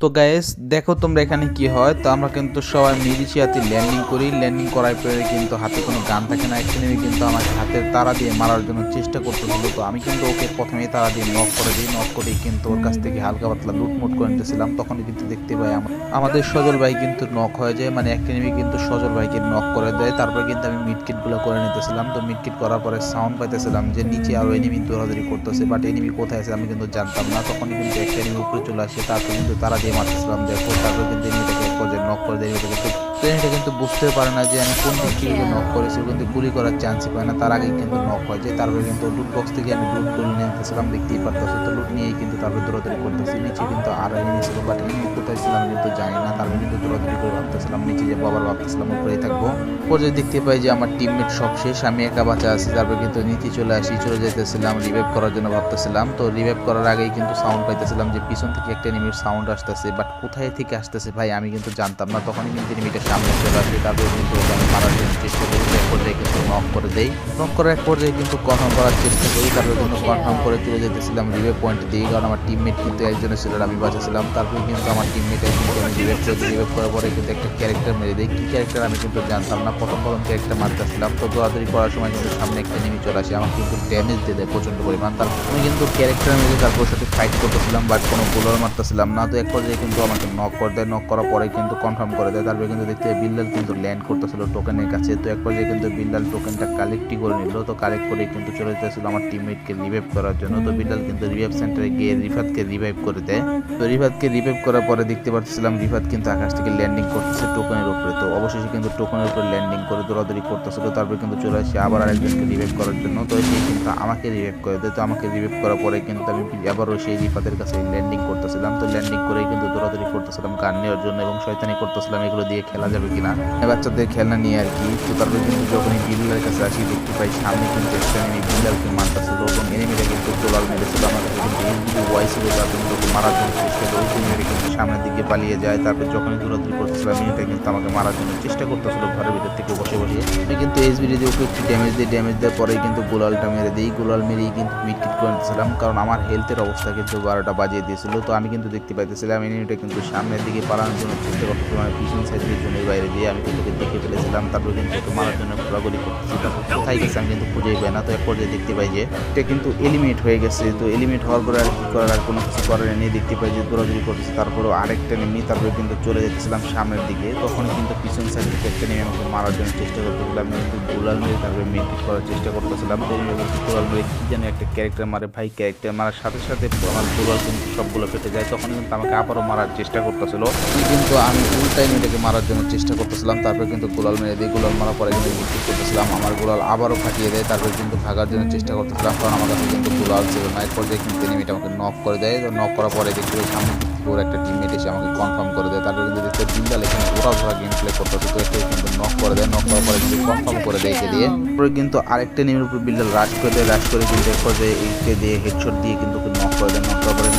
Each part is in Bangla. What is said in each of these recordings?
তো গাইস দেখো তোমরা এখানে কি হয়। তো আমরা কিন্তু সবাই মিলিশিয়াতে ল্যান্ডিং করি। ল্যান্ডিং করার পরে কিন্তু হাতে কোনো গান থাকে না। একটা নেমে কিন্তু আমাকে হাতের তারা দিয়ে মারার জন্য চেষ্টা করতেছিল। তো আমি কিন্তু ওকে প্রথমেই তারা দিয়ে নক করে দিই। নক করেই কিন্তু ওর কাছ থেকে হালকা পাতলা লুটমুট করে নিতেছিলাম। তখনই কিন্তু দেখতে পাই আম- আমাদের সজল ভাই কিন্তু নক হয়ে যায়। মানে একটা নেমে কিন্তু সজল ভাইকে নক করে দেয় তারপরে কিন্তু আমি মিডকিটগুলো করে নিতেছিলাম। তো মিডকিট করার পরে সাউন্ড পাইতেছিলাম যে নিচে আরও এনিমি দৌড়াদৌড়ি করতেছে। বাট এনিমি কোথায় আছে আমি কিন্তু জানতাম না। তখনই কিন্তু একটা এনিমি উপরে চলে আসে। তারপর কিন্তু তারা দিয়ে মারতেছিলাম দেখো তারপর কিন্তু এনিমিটাকে এক পর্যায়ে নক করে দেয় এনিমিটা এনিমিটা কিন্তু বুঝতে পারে না যে আমি কোন দিক থেকে নক করেছি কিন্তু গুলি করার চান্সই পায় না। তার আগে কিন্তু নক হয়ে যায় তারপরে কিন্তু লুট বক্স থেকে আমি লুট তুলে নিয়ে আসতেছিলাম দেখতেই পারতেছি তো লুট নিয়েই কিন্তু তারপরে দৌড়াদৌড়ি করতেছি। নিচে কিন্তু আর এনিমি ছিল বাট এনিমি কোথায় ছিলাম কিন্তু জানি না। তারপরে কিন্তু দৌড়াদৌড়ি করে ভাবতেছিলাম নিচে যে বাবার ভাবতেছিলাম উপরেই থাকব। পর্যায়ে দেখতে পাই যে আমার টিমমেট সব শেষ আমি একা বাঁচা আছি। তারপর কিন্তু নিচে চলে আসি চলে যেতেছিলাম রিভাইভ করার জন্য ভাবতেছিলাম। তো রিভাইভ করার আগেই কিন্তু সাউন্ড পাইতেছিলাম যে পিছন থেকে একটা এনিমির সাউন্ড আসতেছে বাট কোথায় থেকে আসতেছে ভাই আমি কিন্তু জানতাম না। তখনই কিন্তু এনিমিটা সামনে চলে আসে তারপরে কিন্তু আমি মারার চেষ্টা করি এক পর্যায়ে কিন্তু নক করে দেই। নক করার এক পর্যায়ে কিন্তু কনফার্ম করার চেষ্টা করি তারপরে কিন্তু কনফার্ম করে চলে যেতেছিলাম রিভাইভ পয়েন্ট দিই কারণ আমার টিমমেট কিন্তু একজনের ছিল আমি বাঁচাছিলাম। তারপরে কিন্তু আমার টিমমেট কিন্তু আমি রিভাইভ করে রিভাইভ করার পরে কিন্তু একটা ক্যারেক্টার মেরে দিই। কি ক্যারেক্টার আমি কিন্তু জানতাম না প্রথম প্রথম ক্যারেক্টার মারতেছিলাম। তো দৌড়াদৌড়ি করার সময় কিন্তু সামনে একটা নেমে চলে আসে আমার কিন্তু ড্যামেজ দিয়ে দেয় প্রচণ্ড পরিমাণ। তার আমি কিন্তু ক্যারেক্টার মেরে তারপর সাথে ফাইট করতেছিলাম বাট কোনো বোলার মারতেছিলাম না। তো এক পর্যায়ে কিন্তু আমাকে নক করে দেয় নক করার পরে কিন্তু কনফার্ম করে দেয় তারপরে কিন্তু দেখতে বিল্লাল কিন্তু ল্যান্ড করতেছিল টোকেনের কাছে। তো এক পর্যায়ে কিন্তু বিল্লাল টোকেনটা কালেক্টই করে নিল। তো কালেক্ট করে কিন্তু চলে যেতেছিল আমার টিমমেটকে রিভাইভ করার জন্য। তো বিল্লাল কিন্তু রিভাইভ সেন্টারে গিয়ে রিফাতকে রিভাইভ করে দেয়। তো রিফাতকে রিভাইভ করার পরে দেখতে পাচ্ছিলাম রিফাত কিন্তু আকাশ থেকে ল্যান্ডিং করতেছে টোকেনের উপরে। তো অবশেষে কিন্তু টোকেনের উপরে ল্যান্ডিং করে দৌড়াদৌড়ি করতেছিল। তারপরে কিন্তু চলে আসে আবার আরেকজনকে রিভাইভ করার জন্য। তো সে কিন্তু আমাকে রিভাইভ করে দেয়। তো আমাকে রিভাইভ করার পরে কিন্তু আমি আবারও সেই রিফাতের কাছে ল্যান্ডিং করতেছিলাম। তো ল্যান্ডিং করেই কিন্তু দৌড়াদৌড়ি করতেছিলাম, গান নেওয়ার জন্য এবং শয়তানি করতেছিলাম। এগুলো দিয়ে খেলা যাবে কিনা। বাচ্চাদের খেলনা নিয়ে আর কি। তো তারপরে কিন্তু যখনই বিল্লার কাছে আসি, দেখতে পাই সামনে কিন্তু একটা এনিমি বিল্লালকে মারতেছিল এবং এনিমিটা কিন্তু তোলাল মেরেছিল আমার কিন্তু এনিমি ওয়াই ছিল তার ওকে মারার জন্য চেষ্টা করে। এনিমিটা কিন্তু সামনের দিকে পালিয়ে যায়। তারপর যখনই দৌড়াদৌড়ি করতেছিলাম এনিমিটা কিন্তু আমাকে মারার জন্য চেষ্টা করতেছিল ঘরের ভিতর থেকে বসে বসে। আমি কিন্তু এসবিডি দিয়ে একটু ড্যামেজ দিয়ে ড্যামেজ দেওয়ার পরেই কিন্তু গোলালটা মেরে দিই গোলাল মেরেই কিন্তু মিটকিট করে নিতেছিলাম কারণ আমার হেলথের অবস্থা কিন্তু বারোটা বাজিয়ে দিয়েছিল। তো আমি কিন্তু দেখতে পাইতেছিলাম এনিমিটা কিন্তু সামনের দিকে পালানোর জন্য চেষ্টা করতেছিল মানে পিছন সাইডের জন্য বাইরে দিয়ে আমি কিন্তু দেখে ফেলেছিলাম, তারপর কিন্তু একটু মারার জন্য ঘোরাঘুরি করতেছি তারপর কোথায় গেছে আমি কিন্তু খুঁজেই পাই না, তো এক পর্যায়ে দেখতে পাই যে এটা কিন্তু এলিমিনেট হয়ে গেছে, তো এলিমিনেট হওয়ার পরে আর কি করার, আর কোনো কিছু করার নেই। দেখতে পাই যে দৌড়াদৌড়ি করতেছে, তারপরও আরেকটা নেমে তারপরে কিন্তু চলে যেতেছিলাম সামনের দিকে। তখন কিন্তু পিছন সাইড থেকে একটা নেমে আমাকে মারার জন্য চেষ্টা করতেছিলাম, কিন্তু গোলাল মেরে তারপরে মেডিট করার চেষ্টা করতেছিলাম। তো গোলাল মেরে কি যেন একটা ক্যারেক্টার মারে, ভাই ক্যারেক্টার মারার সাথে সাথে আমার গোলাল কিন্তু সবগুলো ফেটে যায়। তখন কিন্তু আমাকে আবারও মারার চেষ্টা করতেছিল। কিন্তু আমি উল্টাই মেয়েটাকে মারার জন্য চেষ্টা করতেছিলাম, তারপরে কিন্তু গোলাল মেরে দিই গোলাল মারার পরে কিন্তু মিটকিট করতেছিলাম। আমার গোলাল আবারও ফাটিয়ে দেয়, তারপরে কিন্তু ভাগার জন্য চেষ্টা করতেছিলাম, কারণ আমার কাছে কিন্তু গোলাল ছিল না। এক পর্যায়ে কিন্তু এনিমিটা আমাকে নক করে দেয় নক করার পরে দেখতে পাই সামনে ওর একটা টিমমেট এসে আমাকে কনফার্ম করে দেয়। তারপরে কিন্তু দেখতে বিন্দাল এখানে ওরা ধরা গেম প্লে করতেছে, তো একটু কিন্তু নক করে দেয় নক করার পরে কিন্তু কনফার্ম করে দেয় একে দিয়ে। তারপরে কিন্তু আরেকটা নিমের উপর বিল্ডাল রাশ করে দেয় রাশ করে কিন্তু এক পর্যায়ে একে দিয়ে হেডশট দিয়ে কিন্তু নক করে দেয় নক করার পরে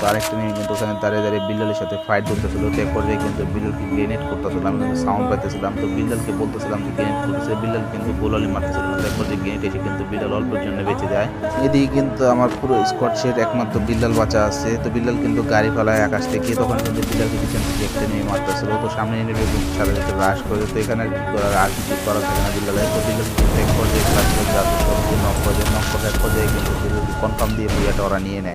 তো আরেকটা নিমে কিন্তু ওখানে দাঁড়িয়ে দাঁড়িয়ে বিল্ডালের সাথে ফাইট করতেছিল। তো এক পর্যায়ে কিন্তু বিল্ডালকে গ্রেনেড করতেছিল। আমি সাউন্ড পাইতেছিলাম। তো বিল্ডালকে বলতেছিলাম যে গ্রেনেড করতেছে। বিল্ডাল কিন্তু গোলালি মারতেছিল। তো এক পর্যায়ে গ্রেনেড এসে কিন্তু বিল্ডাল অল্পের জন্য বেঁচে যায়। এদিকে কিন্তু আমার পুরো স্কট সেট একমাত্র বিল্লাল বাঁচা আছে। তো বিল্লাল কিন্তু গাড়ি ফেলায় আকাশ থেকে। তখন কিন্তু বিল্লালকে পিছন থেকে একটা নিয়ে মারতেছিল। তো সামনে এনে কিন্তু সাথে সাথে রাশ করে। তো এখানে আর কিছু করার থাকে না বিল্লালের। তো বিল্লাল কিন্তু এক পর্যায়ে ক্লাস করে যাতে সবকে নক করে নক করে পর্যায়ে কিন্তু কনফার্ম দিয়ে পুরোটা ওরা নিয়ে নেয়।